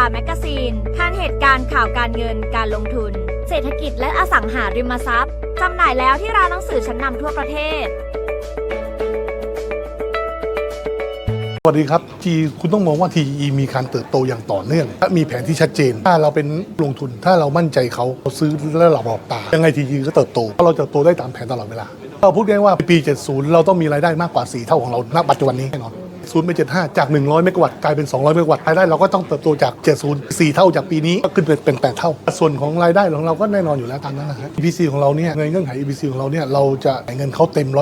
าแมกกาซีนทานเหตุการณ์ข่าวการเงินการลงทุน เศรษฐกิจและอสังหาริมทรัพย์จำหน่ายแล้วที่ร้านหนังสือชั้นนำทั่วประเทศ สวัสดีครับทีคุณต้องมองว่า TE มีการเติบโตอย่างต่อเนื่องและมีแผนที่ชัดเจน ถ้าเราเป็นลงทุนถ้าเรามั่นใจเขาเราซื้อแล้วเราบอกตา ยังไง TE ก็เติบโตเพราะเราเติบโตได้ตามแผนตลอดเวลาเราพูดง่ายๆว่าปี 70 เราต้องมีรายได้มากกว่า 4 เท่าของเราณปัจจุบันนี้แน่นอน ศูนย์ไป75 จาก 100 เมกะวัตต์กลายเป็น 200 เมกะวัตต์รายได้เราก็ต้องเติบโตจาก 70 4 เท่าจากปีนี้ก็ขึ้นเป็น8เท่า ส่วนของรายได้ของเราก็แน่นอนอยู่แล้วตามนั้นนะฮะ EPC ของเราเนี่ยในเงื่อนไข EPC ของเราเนี่ยเราจะจ่ายเงินเขาเต็ม 100%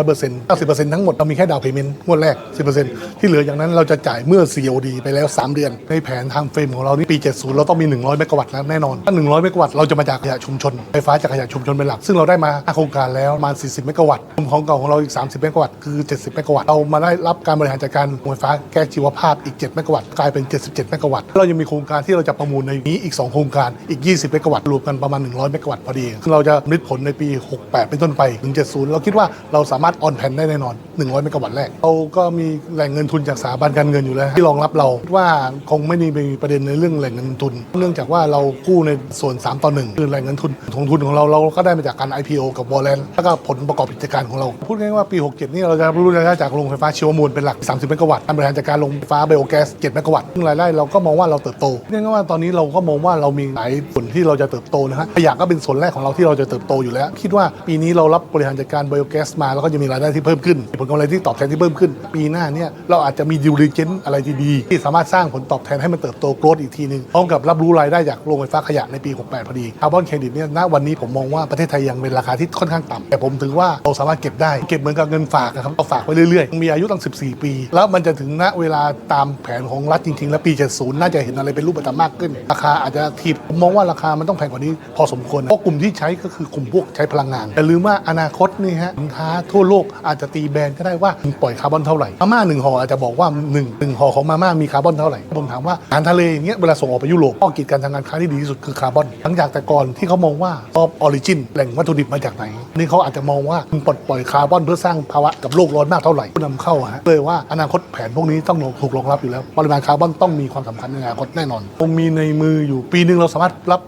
90%ทั้งหมดเรามีแค่ดาวเพย์เมนต์งวดแรก 10%ที่เหลืออย่างนั้นเราจะจ่ายเมื่อ COD ไปแล้ว 3 เดือน ในแผนทางเฟรมของเรานี่ปี 70 เราต้องมี 100 เมกะวัตต์แล้วแน่นอนถ้า100 เมกะวัตต์เราจะมาจากขยะชุมชนไฟฟ้าจากขยะชุมชนเป็นหลัก ซึ่งเราได้มาห้าโครงการแล้วประมาณ 40 เมกะวัตต์ของเก่าของเราอีก 30 เมกะวัตต์คือ 70 เมกะวัตต์เรามาได้รับการบริหารจัดการโรงไฟฟ้าแก๊สชีวภาพอีก 7 เมกะวัตต์กลายเป็น 77 เมกะวัตต์เรายังมีโครงการที่เราจะประมูลในนี้อีก 2 โครงการอีก 20 เมกะวัตต์รวมกันประมาณ 100 เมกะวัตต์พอดีซึ่งเราจะมิดผลในปี 68 เป็นต้นไปถึง70 เราคิดว่าเราสามารถออนแผ่นได้แน่นอน 100 เมกะวัตต์แรกเราก็มีแหล่งเงินทุนจากสถาบันการเงินอยู่แล้ว ที่รองรับเราคิดว่าคงไม่มีประเด็นในเรื่องแหล่งเงินทุน เนื่องจากว่าเรากู้ในส่วน 3 ต่อ 1 คือแหล่งเงินทุนของทุนของเราเราก็ได้มาจากการ IPO กับวอลเลนแล้วก็ผลประกอบกิจการของเรา พูดง่ายๆว่าปี 67 นี่เราจะรู้รายได้จากโรงไฟฟ้าชีวมวลเป็นหลัก 30 เมกะวัตตการบริหารจัดการโรงไฟฟ้าไบโอแก๊ส7เมกะวัตต์ซึ่งรายได้เราก็มองว่าเราเติบโตเรียกง่ายๆว่าตอนนี้เราก็มองว่าเรามีหลายส่วนที่เราจะเติบโตนะฮะขยะก็เป็นส่วนแรกของเราที่เราจะเติบโตอยู่แล้ว คิดว่าปีนี้เรารับบริหารจัดการไบโอแก๊สมาแล้วก็จะมีรายได้ที่เพิ่มขึ้นผลกำไรที่ตอบแทนที่เพิ่มขึ้น ปีหน้าเนี่ยเราอาจจะมีดิวริเจนอะไรดีๆที่สามารถสร้างผลตอบแทนให้มันเติบโตโกรธอีกทีหนึ่งพร้อมกับรับรู้รายได้จากโรงไฟฟ้าขยะในปี 68 พอดีคาร์บอนเครดิตเนี่ยณวันนี้ผมมองว่าประเทศไทยยังเป็นราคาที่ค่อนข้างต่ำแต่ผมถือว่าเราสามารถเก็บได้เก็บเหมือนกับเงินฝากนะครับเราฝากไปเรื่อยๆมีอายุตั้ง 14 ปี แล้วมันจะถึงณเวลาตามแผนของรัฐจริง ๆ แล้วปี 70 น่าจะเห็นอะไรเป็นรูปธรรมมากขึ้น ราคาอาจจะทีบผมมองว่าราคามันต้องแพงกว่านี้พอสมควรเพราะกลุ่มที่ใช้ก็คือกลุ่มพวกใช้พลังงานแต่ลืมว่าอนาคตนี่ฮะสินค้าทั่วโลกอาจจะตีแบรนด์ก็ได้ว่าปล่อยคาร์บอนเท่าไหร่มาม่าหนึ่งห่ออาจจะบอกว่าหนึ่งหนึ่งห่อของมาม่ามีคาร์บอนเท่าไหร่ผมถามว่าอาหารทะเลอย่างเงี้ยเวลาส่งออกไปยุโรปข้อกิจการทางการค้าที่ดีที่สุดคือคาร์บอนหลังจากแต่ก่อนที่เขามองว่าออฟออริจินแหล่งวัตถุดิบมาจากไหน นี่เขาอาจจะมองว่าปลดปล่อยคาร์บอนเพื่อสร้างภาวะกับโลกร้อนมากเท่าไหร่ผู้นำเข้าฮะเลยว่าอนาคตแผนพวกนี้ต้องถูกรองรับอยู่แล้ว ปริมาณคาร์บอนต้องมีความสำคัญในอนาคตแน่นอนคงมีในมืออยู่ปีหนึ่งเราสามารถรับ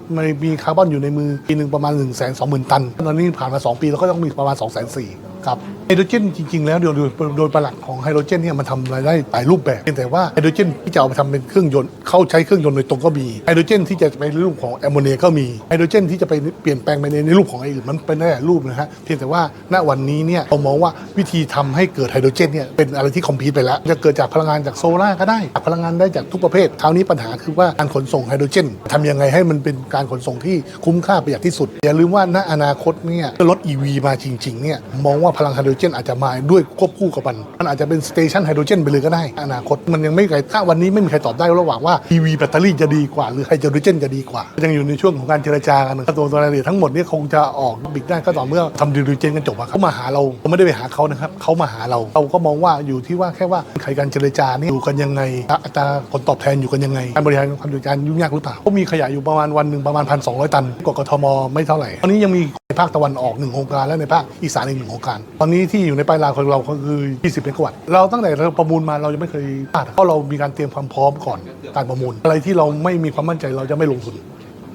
มีคาร์บอนอยู่ในมือปีหนึ่งประมาณ1นึ่งแสนสองหมื่นตันตอนนี้ผ่านมา 2 ปีเราก็ต้องมีประมาณ2องแสนสี่ครับไฮโดรเจนจริง ๆ แล้วโดยโดยโดยประหลักของไฮโดรเจนเนี่ยมันทำรายได้หลายรูปแบบเพียงแต่ว่าไฮโดรเจนที่จะเอาไปทำเป็นเครื่องยนต์เข้าใช้เครื่องยนต์โดยตรงก็มีไฮโดรเจนที่จะไปในรูปของแอมโมเนียก็มีไฮโดรเจนที่จะไปเปลี่ยนแปลงไปในในรูปของอะไออื่นมันเป็นได้หลายรูปนะฮะเพียงแต่ว่าณวันนี้เนี่ยเรามองว่าวิธีทำให้เกิดไฮโดรเจนเนี่ยเป็นอะไรที่คอมพิวไปแล้วจะเกิดจากพลังงานจากโซลาร์ก็ได้จากพลังงานได้จากทุกประเภทคราวนี้ปัญหาคือว่าการขนส่งไฮโดรเจนทำยังไงให้มันเป็นการขนส่งที่คุ้มค่าประหยัดที่สุด อย่าลืมว่าณอนาคตเนี่ยเมื่อรถ EV มาจริงๆเนี่ยมองว่าพลังไฮโดรเจนอาจจะมาด้วยควบคู่กับมันมันอาจจะเป็นสเตชันไฮโดรเจนไปเลยก็ได้ อนาคตมันยังไม่ใครถ้าวันนี้ไม่มีใครตอบได้ระหว่างว่า EV แบตเตอรี่จะดีกว่า หรือไฮโดรเจนจะดีกว่า ยังอยู่ในช่วงของการเจรจากันตัวตัวรายละเอียดทั้งหมดนี่คงจะออกบิ๊กได้ก็ต่อเมื่อทำไฮโดรเจนกันจบอะครับเขามาหาเราเราไม่ได้ไปหาเขานะครับเขามาหาเราเราก็มองว่าอยู่ที่ว่าแค่ว่าใการเจรจานี่อยู่กันยังไงอัตราผลตอบแทนอยู่กันยังไง การบริหารความจัดการยุ่งยากหรือเปล่าก็มีขยะอยู่ประมาณวันหนึ่งประมาณพันสองร้อยตันกกทมไม่เท่าไหร่ตอนนี้ยังมีในภาคตะวันออกหนึ่งโครงการและในภาคอีสานอีกหนึ่งโครงการตอนนี้ที่อยู่ในปลายทางของเราก็คือ 20เมกะวัตต์เราตั้งแต่เราประมูลมาเรายังไม่เคยพลาดเพราะเรามีการเตรียมความพร้อมก่อนการประมูล อะไรที่เราไม่มีความมั่นใจเราจะไม่ลงทุน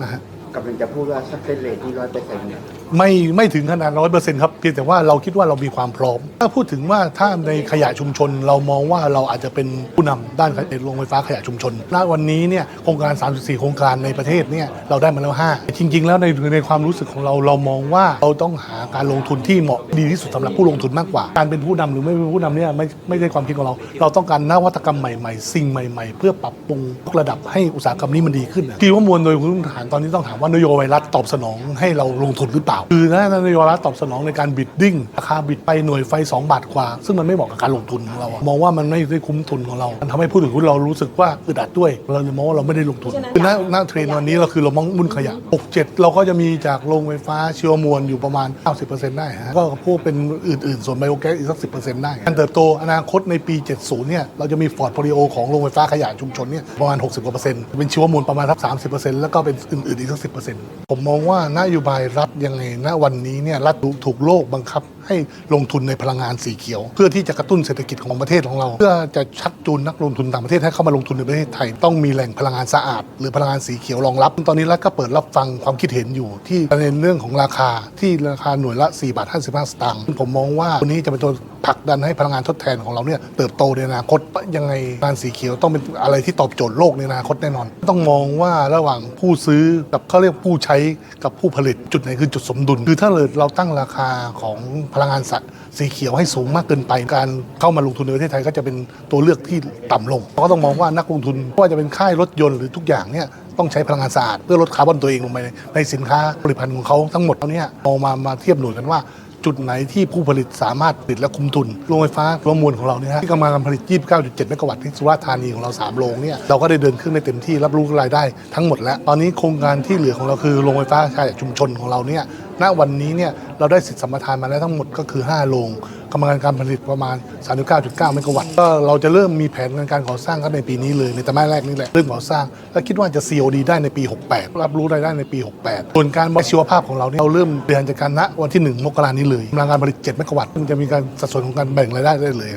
นะฮะกำลังจะพูดว่าสักเซสเรทที่ร้อยเปอร์เซ็นต์เนี่ย ไม่ไม่ถึงขนาดร้อยเปอร์เซ็นต์ครับเพียงแต่ว่าเราคิดว่าเรามีความพร้อม ถ้าพูดถึงว่าถ้าในขยะชุมชน เรามองว่าเราอาจจะเป็นผู้นำด้านโรงไฟฟ้าขยะชุมชนณวันนี้เนี่ยโครงการ 34 โครงการในประเทศเนี่ยเราได้มาแล้ว 5 จริง ๆ แล้วในในความรู้สึกของเราเรามองว่าเราต้องหาการลงทุนที่เหมาะดีที่สุดสำหรับผู้ลงทุนมากกว่า การเป็นผู้นำหรือไม่เป็นผู้นำเนี่ยไม่ไม่ใช่ความคิดของเรา เราต้องการนวัตกรรมใหม่ๆ สิ่งใหม่ ๆ เพื่อปรับปรุงระดับให้อุตสาหกรรมนี้มันดีขึ้นนะคิดว่ามวลโดยพื้นฐานตอนนี้ต้องถามว่านโยบายรัฐตอบสนองให้เราลงทุนหรือเปล่าคือถ้านโยบายรัฐตอบสนองในการบิดดิ้งราคาบิดไปหน่วยไฟ 2 บาทกว่า ซึ่งมันไม่เหมาะกับการลงทุนของเราอะมองว่ามันไม่ได้คุ้มทุนของเรา มันทำให้ผู้ถือหุ้นเรารู้สึกว่าอึดอัดด้วย เราเลยมองว่าเราไม่ได้ลงทุนคือหน้าหน้าเทรนด์วันนี้เราคือเรามองมุ่นขยะ67 เราก็จะมีจากโรงไฟฟ้าชีวมวลอยู่ประมาณ 90%ได้ฮะก็พวกเป็นอื่นๆ ส่วนไบโอแก๊สอีกสัก 10%ได้การเติบโตอนาคตในปี 70 เนี่ยเราจะมีฟอร์ดโพลิโอของโรงไฟฟ้าขยะชุมชนเนี่ยประมาณ 60กว่าเปอร์เซ็นต์เป็นชีวมวลประมาณสัก30%แล้วก็เป็นอื่นๆอีกสัก10%ผมมองว่านโยบายรัฐยังไงณวันนี้เนี่ยรัฐถูกโลกบังคับ ให้ลงทุนในพลังงานสีเขียว เพื่อที่จะกระตุ้นเศรษฐกิจของประเทศของเรา เพื่อจะชักจูนนักลงทุนต่างประเทศให้เข้ามาลงทุนในประเทศไทย ต้องมีแหล่งพลังงานสะอาด หรือพลังงานสีเขียวรองรับ ตอนนี้รัฐก็เปิดรับฟังความคิดเห็นอยู่ ที่ประเด็นเรื่องของราคาที่ราคาหน่วยละ4บาท55 สตางค์ผมมองว่าตัวนี้จะเป็นตัว ผลักดันให้พลังงานทดแทนของเราเนี่ยเติบโตในอนาคตยังไงงานสีเขียวต้องเป็นอะไรที่ตอบโจทย์โลกในอนาคตแน่นอน ต้องมองว่าระหว่างผู้ซื้อกับเขาเรียกผู้ใช้กับผู้ผลิตจุดไหนคือจุดสมดุล คือถ้าเราตั้งราคาของพลังงานสัตว์สีเขียวให้สูงมากเกินไปการเข้ามาลงทุนในประเทศไทยก็จะเป็นตัวเลือกที่ต่ำลงเราก็ต้องมองว่านักลงทุนไม่ว่าจะเป็นค่ายรถยนต์หรือทุกอย่างเนี่ยต้องใช้พลังงานสะอาดเพื่อลดคาร์บอนตัวเองลงไปในสินค้าผลิตภัณฑ์ของเขาทั้งหมดแล้วเนี่ยเอามามาเทียบหน่วยกันว่า จุดไหนที่ผู้ผลิตสามารถผลิตและคุ้มทุนโรงไฟฟ้ารั้วมวลของเราเนี่ยฮะที่กำลังการผลิต 29.7 เมกะวัตต์ที่สุราษฎร์ธานีของเรา 3 โรงเนี่ยเราก็ได้เดินเครื่องได้เต็มที่รับรู้รายได้ทั้งหมดแล้ว ตอนนี้โครงการที่เหลือของเราคือโรงไฟฟ้าขยชุมชนของเราเนี่ยณวันนี้เนี่ยเราได้สิทธิสัมปทานมาแล้วทั้งหมดก็คือ 5 โรง กำลังการผลิตประมาณ 39.9 เมกะวัตต์ก็เราจะเริ่มมีแผนการก่อสร้างกันในปีนี้เลยในไตรมาสแรกนี่แหละเริ่มก่อสร้าง และคิดว่าจะ COD ได้ในปี 68 รับรู้รายได้ในปี 68 ส่วนการวัดชีวภาพของเราเนี่ยเราเริ่มบริหารจัดการณวันที่ 1 มกรานี้เลยกำลังการผลิต 7 เมกะวัตต์ซึ่งจะมีการสัดส่วนของการแบ่งรายได้ได้เลย